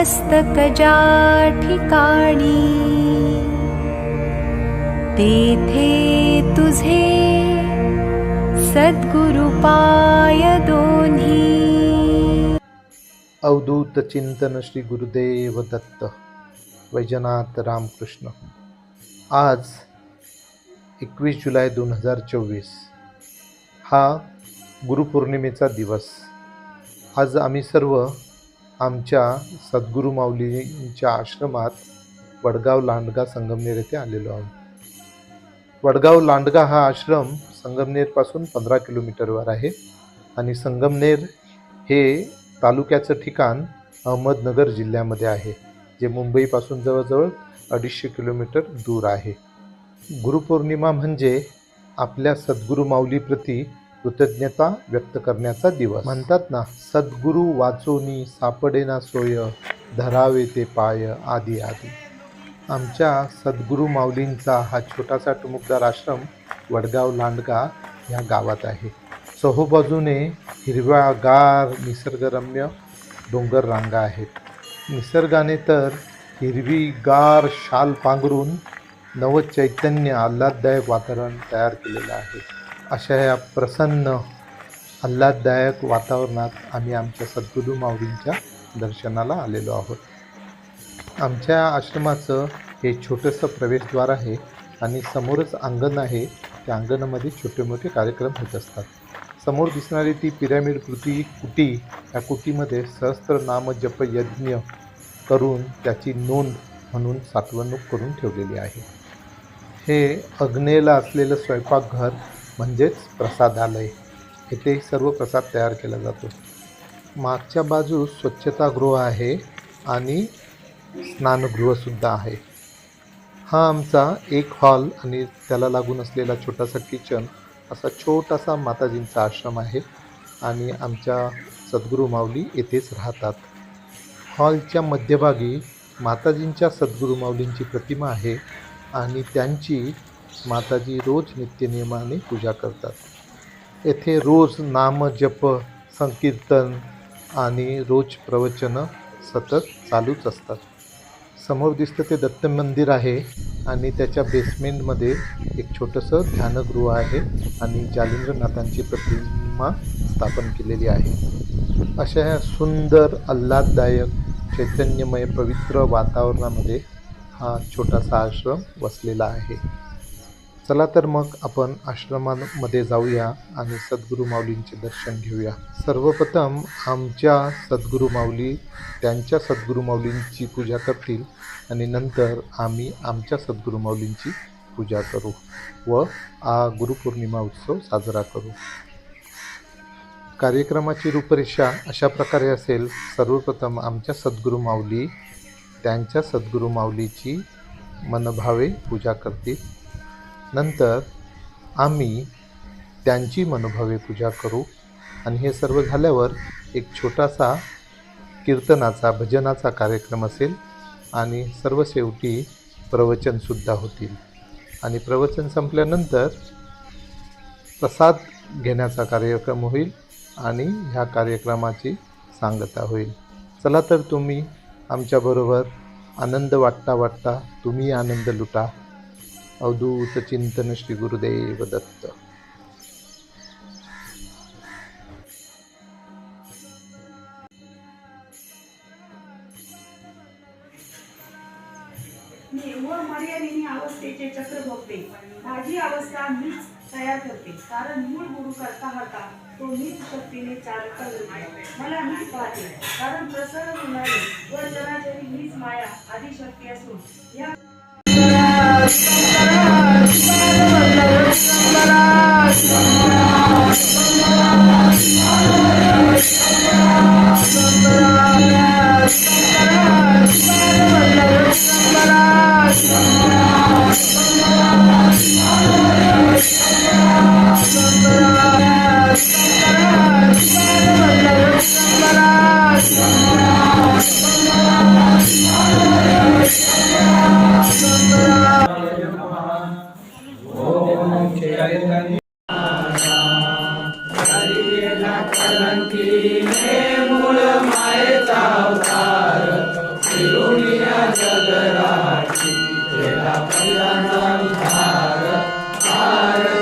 मस्तक ज्या ठिकाणी तेथे तुझे सद्गुरुपाय दोन्ही. अवधूत चिंतन श्री गुरुदेव दत्त वैजनाथ रामकृष्ण. आज एकवीस जुलै दोन हजार चोवीस. हा गुरुपौर्णिमेचा दिवस. आज आम्ही सर्व आमच्या सद्गुरू माऊलींच्या आश्रमात वडगाव लांडगा संगमनेर येथे आलेलो आहोत. वडगाव लांडगा हा आश्रम संगमनेरपासून पंधरा किलोमीटरवर आहे आणि संगमनेर हे तालुक्याचं ठिकाण अहमदनगर जिल्ह्यामध्ये आहे जे मुंबईपासून जवळजवळ अडीचशे किलोमीटर दूर आहे. गुरुपौर्णिमा म्हणजे आपल्या सद्गुरू माऊलीप्रती कृतज्ञता व्यक्त करण्याचा दिवस. म्हणतात ना सद्गुरू वाचोनी सापडेना सोय धरावे ते पाय आदी आदी आमच्या सद्गुरू माऊलींचा हा छोटासा टुमुकदार आश्रम वडगाव लांडगा ह्या गावात आहे. चहूबाजूने हिरव्यागार निसर्गरम्य डोंगर रांगा आहेत. निसर्गाने तर हिरवीगार शाल पांघरून नवचैतन्य आल्हाददायक वातावरण तयार केलेलं आहे. अशा या प्रसन्न आल्हाददायक वातावरणात आम्ही आमच्या सद्गुरू माऊलींच्या दर्शनाला आलेलो आहोत. आमच्या आश्रमाचं हे छोटंसं प्रवेशद्वार आहे आणि समोरच अंगण आहे. त्या अंगणामध्ये छोटे मोठे कार्यक्रम होत असतात. समोर दिसणारी ती पिरॅमिड कृती कुटी या कुटीमध्ये सहस्त्रनाम जप यज्ञ करून त्याची नोंद म्हणून साठवणूक करून ठेवलेली आहे. हे अग्नेला असलेलं स्वयंपाकघर म्हणजेच प्रसादालय. येथे सर्व प्रसाद तयार केला जातो. मागच्या बाजूस स्वच्छतागृह आहे आणि स्नानगृहसुद्धा आहे. हा आमचा एक हॉल आणि त्याला लागून असलेला छोटासा किचन असा छोटासा माताजींचा आश्रम आहे आणि आमच्या सद्गुरू माऊली येथेच राहतात. हॉलच्या मध्यभागी माताजींच्या सद्गुरू माऊलींची प्रतिमा आहे आणि त्यांची माताजी रोज नित्यनियमाने पूजा करतात. येथे रोज नाम जप संकीर्तन आणि रोज प्रवचनं सतत चालूच असतात. समोर दिसतं ते दत्त मंदिर आहे आणि त्याच्या बेसमेंटमध्ये एक छोटंसं ध्यानगृह आहे आणि जालिंद्रनाथांची प्रतिमा स्थापन केलेली आहे. अशा ह्या सुंदर आल्हाददायक चैतन्यमय पवित्र वातावरणामध्ये हा छोटासा आश्रम वसलेला आहे. चला तर मग आपण आश्रमामध्ये जाऊया आणि सद्गुरू माऊलींचे दर्शन घेऊया. सर्वप्रथम आमच्या सद्गुरू माऊली त्यांच्या सद्गुरू माऊलींची पूजा करतील आणि नंतर आम्ही आमच्या सद्गुरू माऊलींची पूजा करू व हा गुरुपौर्णिमा उत्सव साजरा करू. कार्यक्रमाची रूपरेषा अशा प्रकारे असेल सर्वप्रथम आमच्या सद्गुरू माऊली त्यांच्या सद्गुरू माऊलीची मनभावे पूजा करतील. नंतर आम्ही त्यांची मनोभावे पूजा करू आणि हे सर्व झाल्यावर एक छोटासा कीर्तनाचा भजनाचा कार्यक्रम असेल आणि सर्व शेवटी प्रवचनसुद्धा होतील. आणि प्रवचन संपल्यानंतर प्रसाद घेण्याचा कार्यक्रम होईल आणि ह्या कार्यक्रमाची सांगता होईल. चला तर तुम्ही आमच्याबरोबर आनंद वाटता वाटता तुम्ही आनंद लुटा. अवधूत चिंतन श्री गुरुदेव दत्त मर्यादिनी अवस्थेचे चक्र भोगते माझी अवस्था मीच तयार करते. कारण मूळ गुरु करता होता तो मीच शक्तीने चालता होते मला मीच पाहते. कारण प्रसन्न होणारी व चराचरी मीच माया आदी शक्ती असून या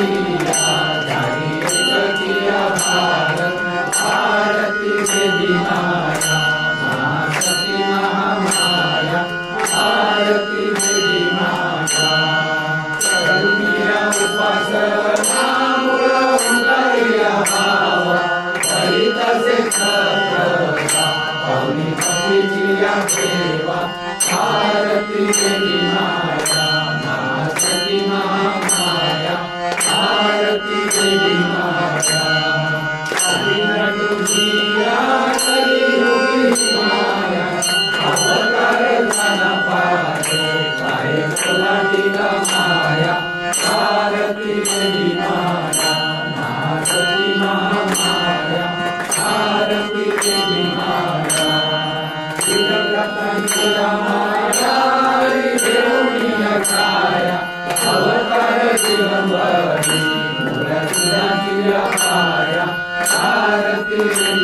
Hallelujah.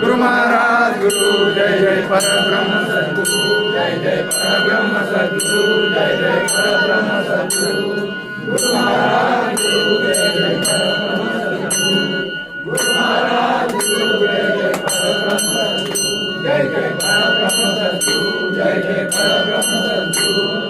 गुरु महाराज गुरु जय जय परब्रह्म सद्गुरु जय जय परब्रह्म सद्गुरु जय जय परब्रह्म सद्गुरु गुरु महाराज गुरु जय जय परब्रह्म सद्गुरु गुरु महाराज गुरु जय जय परब्रह्म सद्गुरु जय जय परब्रह्म सद्गुरु जय जय परब्रह्म सद्गुरु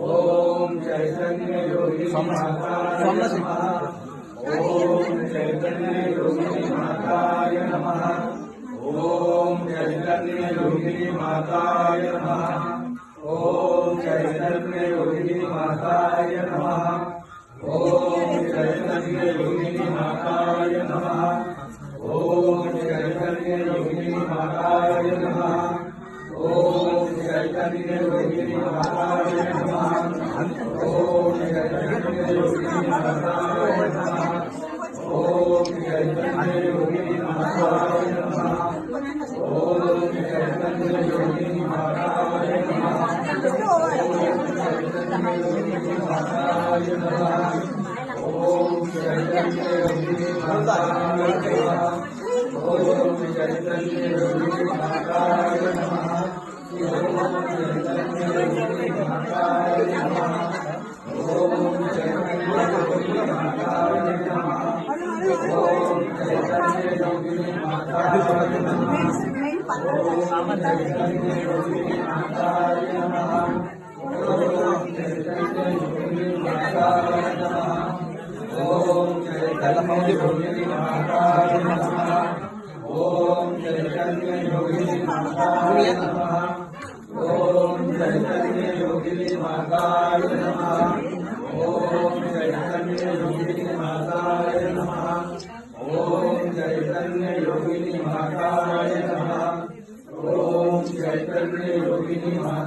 ओम चैतन्य योगी माता ओम चैतन्य योगी माताय नमः। ओम चैतन्य योगी माताय नमः। ओम चैतन्य योगी माताय नमः। ओम चैतन्य योगी माताय नमः। ओम चैतन्य योगी माताय नमः। ओम चैतन्य योगी माता May, may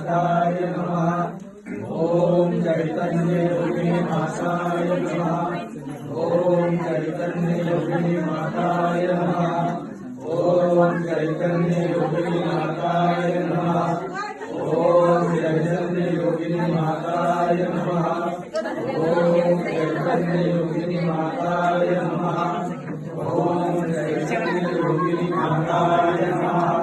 नाथाय नमः। ॐ चैतन्ययोगिने माताय नमः। ॐ चैतन्ययोगिने माताय नमः। ॐ चैतन्ययोगिने माताय नमः। ॐ चैतन्ययोगिने माताय नमः। ॐ चैतन्ययोगिने माताय नमः। ॐ चैतन्ययोगिने माताय नमः।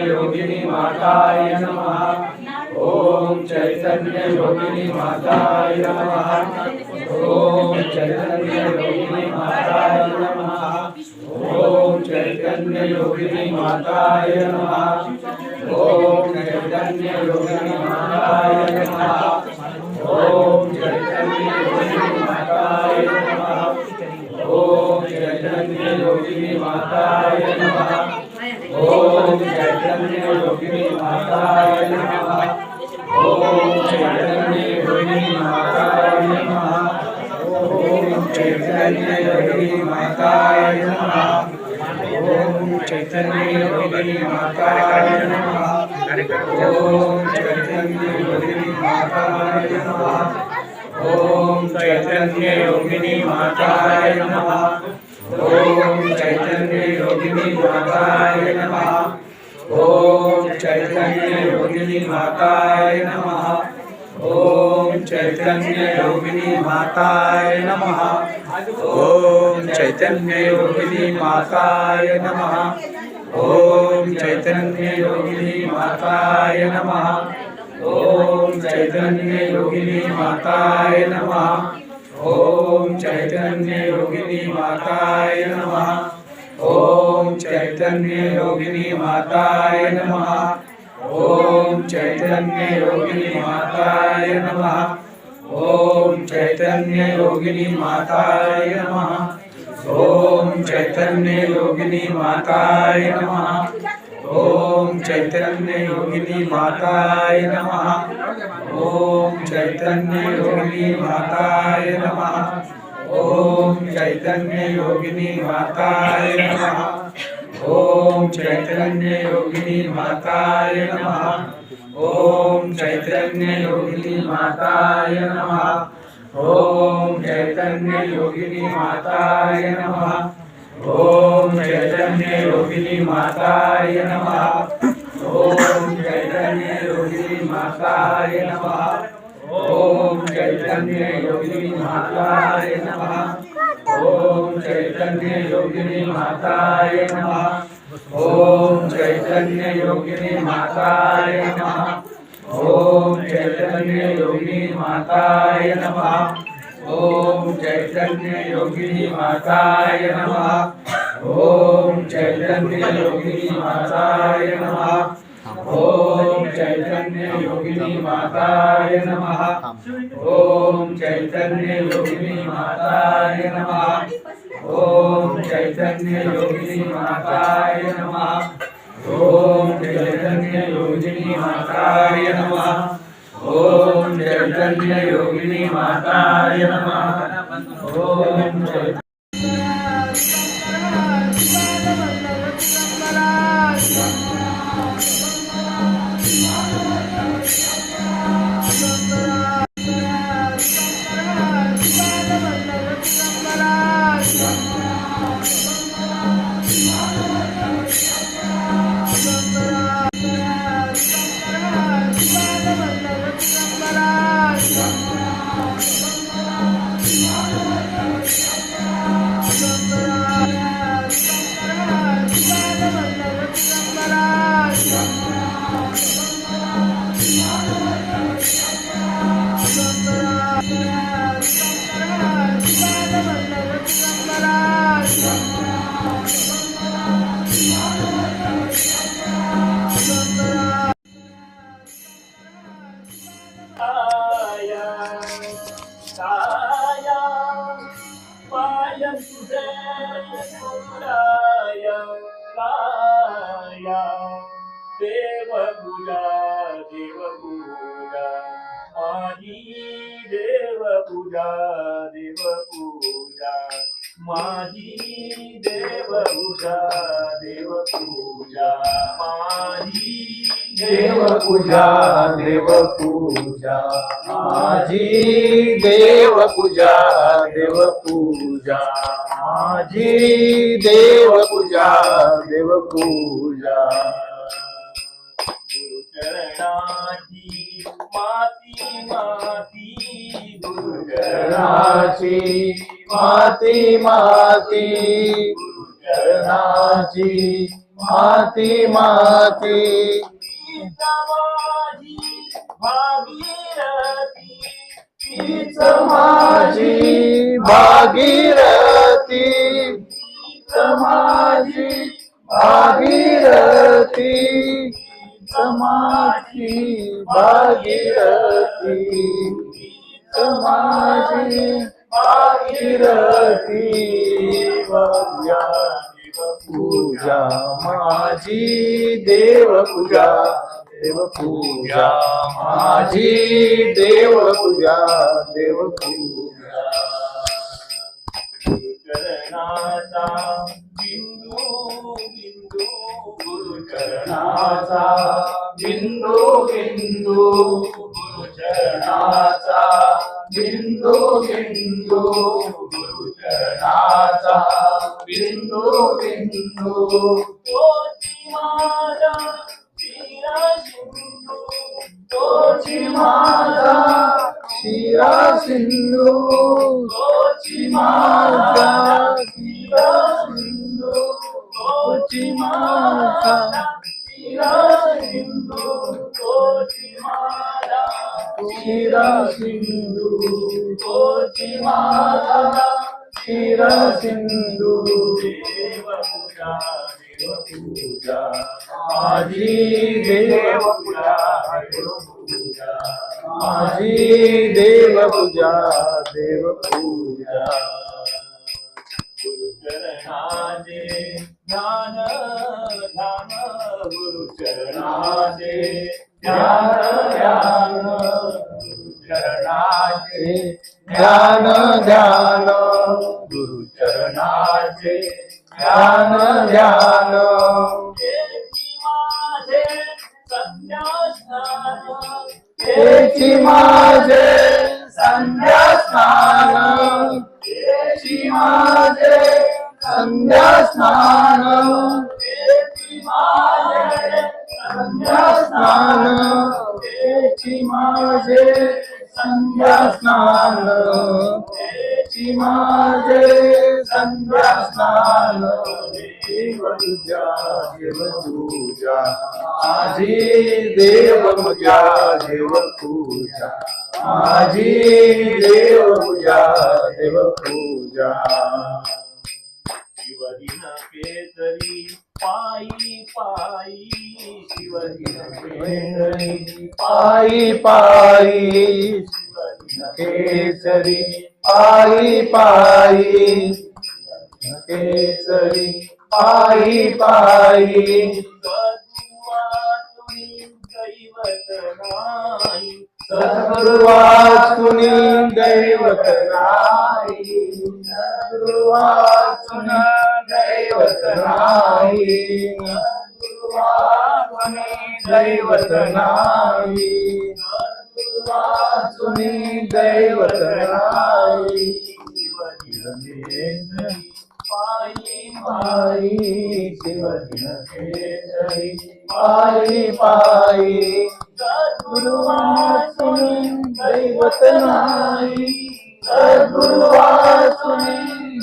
योगिनी माताय नमः। ओम चैतन्य योगिनी माताय नमः। ओम चैतन्य योगिनी माताय नमः। ओम चैतन्य योगिनी माताय नमः। ओम चैतन्य योगिनी माताय नमः। ओम चैतन्य योगिनी माताय नमः। ओम चैतन्य योगिनी माताय नमः। ओम चैतन्य योगिनी माताय नमः। ओम चैतन्य योगिनी माताय नमः ओम चैतन्य योगिनी माताय नमः ओम चैतन्य योगिनी माताय नमः ओम चैतन्य योगिनी माताय नमः ओम चैतन्य योगिनी माताय नमः योगिनी माताय नमः। ॐ चैतन्य योगिनी माताय नमः। ॐ चैतन्य योगिनी माताय नमः। ॐ चैतन्य योगिनी माताय नमः। ॐ चैतन्य योगिनी माताय नमः। ॐ चैतन्य योगिनी माताय नमः। ॐ चैतन्य योगिनी माताय नमः। ओम चैतन्य योगिनी माताय नमः। ओम चैतन्य योगिनी माताय नमः। ओम चैतन्य योगिनी माताय नमः। ओम चैतन्य योगिनी माताय नमः। ओम चैतन्य योगिनी माताय नमः। ओम चैतन्य योगिनी माताय नमः। ओम चैतन्य योगिनी माताय नमः। ओम चैतन्य योगिनी माताय नमः। ओम चैतन्य योगिनी माताय नमः। ओम चैतन्य योगिनी माताय नमः। ओम चैतन्य योगिनी माताय नमः। ओम चैतन्य योगिनी माताय नमः। ओम चैतन्य योगिनी माताय नमः। ओम चैतन्य योगिनी माताय नमः। ओम चैतन्य योगिनी माताय नमः। ओम चैतन्य योगिनी माताय नमः। ओम चैतन्य योगिनी माताय नमः। ओम चैतन्य योगिनी माताय नमः। ॐ चैतन्ययोगिनी माताय नमः। ॐ चैतन्ययोगिनी माताय नमः। ॐ चैतन्ययोगिनी माताय नमः। ॐ चैतन्ययोगिनी माताय नमः। ॐ चैतन्ययोगिनी माताय नमः। ॐ देवपुला देवपुला माही देवपुला देवपुला माझी देवपूजा देवपूजा माझी देवपूजा देवपूजा माझी देवपूजा देवपूजा माझी देवपूजा देवपूजा माती माती चरणाची माती माती. चरणाची माती माती. समाजी भागीरथी तीच माझी भागीरथी माझी भागीरथी माझी भागीरथी फिरती माझी पाहिरती पूजा माझी देवपूजा देवपूजा माझी देवपूजा देवपूजा गुरुचरणाचा बिंदू बिंदू गुरुचरणाचा बिंदू बिंदू गुरु चरणाचा बिंदू बिंदू गुरु चरणाचा बिंदू बिंदू। तोची माझा शिरा सिंधू तोची माझा शिरा सिंधू तोची माझा शिरा सिंधू तोची माझा शिरा सिंधू तोची माझा शिरा सिंधू तोची माता शिरा सिंधू देव पूजा देव पूजा माझी देव पूजा देव पूजा माझी देव पूजा देव पूजा गुरु चरणाचे ध्यान ध्यान गुरु चरणाचे ध्यान ध्यान. चरणाचे ध्यान ध्यान. गुरु चरणाचे ध्यान ध्यान. तेची माझे संध्या स्नान तेची माझे संध्या स्नान तेची माझे संध्या स्नान तेची माझे संध्या स्नान तेची माझे संध्या स्नान देव पूजा देव पूजा माझी देव पूजा देव पूजा माझी देव पूजा देव पूजा शिवदिन केसरी पायी पायी केसरी. पायी पायी केसरी. पायी पायी केसरी. पायी पायी सद्गुरुवाचुनी दैवत नाही सद्गुरुवाचुनी दैवत नाही दैवत नाही तुम्ही दैवत नाही पायी पायी पायी पायी गुरुवा तुम्ही दैवत नाही गुरुवा तुम्ही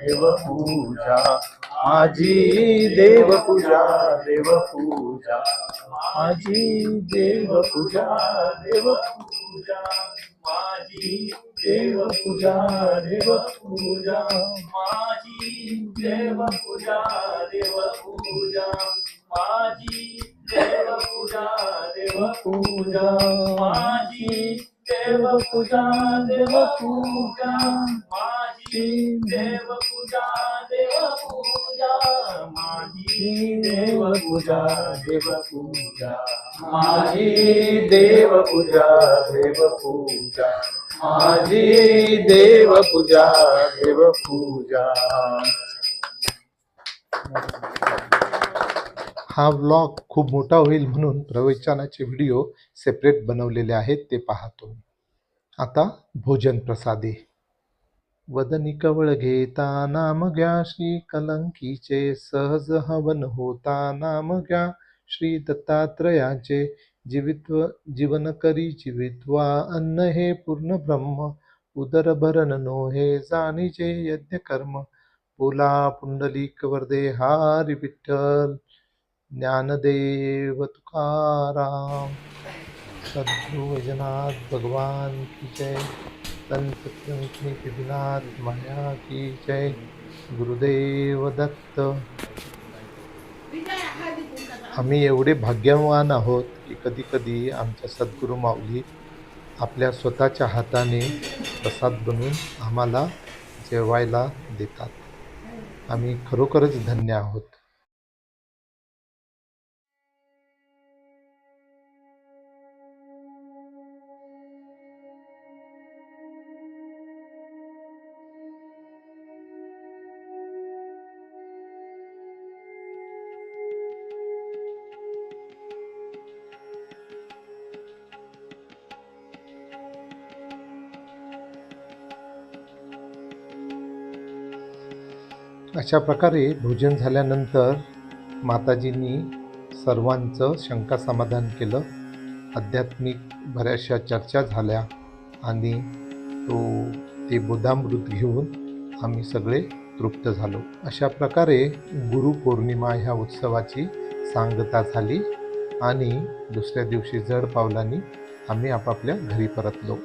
देवपूजा माझी देवपूजा देवपूजा माझी देवपूजा देवपूजा माझी देवपूजा देवपूजा माझी देवपूजा देवपूजा माझी देवपूजा देवपूजा माझी देव पूजा देव पूजा माझी देव पूजा देव पूजा माझी देव पूजा देव पूजा माझी देव पूजा देव पूजा माझी देव पूजा देव पूजा हा व्लॉग खूप मोठा होईल म्हणून प्रवचनाचे व्हिडिओ सेपरेट बनवलेले आहेत ते पाहतो आता भोजन प्रसादे. वदनी कवळ घेता नाम घ्या श्री कलंकीचे सहज हवन होता नाम घ्या श्री दत्तात्रयाचे जीवित्व जीवन करी जीवित्वा अन्न हे पूर्ण ब्रह्म उदर भरण नो हे जाणीचे यज्ञ कर्म पुला पुंडलिक वर्दे हारी विठ्ठल ज्ञानदेव तुकाराम सद्गुरु वैजनाथ भगवान की जय संत संतनी माया की जय गुरुदेव दत्त। आम्ही एवढे भाग्यवान आहोत की कधी कधी आमच्या सद्गुरू माऊली आपल्या स्वतःच्या हाताने प्रसाद बनवून आम्हाला जेवायला देतात. आम्ही खरोखरच धन्य आहोत. अशा प्रकारे भोजन झाल्यानंतर माताजींनी सर्वांचं शंका समाधान केलं. आध्यात्मिक बऱ्याचशा चर्चा झाल्या आणि तो ते बुधामृत घेऊन आम्ही सगळे तृप्त झालो. अशा प्रकारे गुरुपौर्णिमा ह्या उत्सवाची सांगता झाली आणि दुसऱ्या दिवशी जड पावलांनी आम्ही आपापल्या घरी परतलो.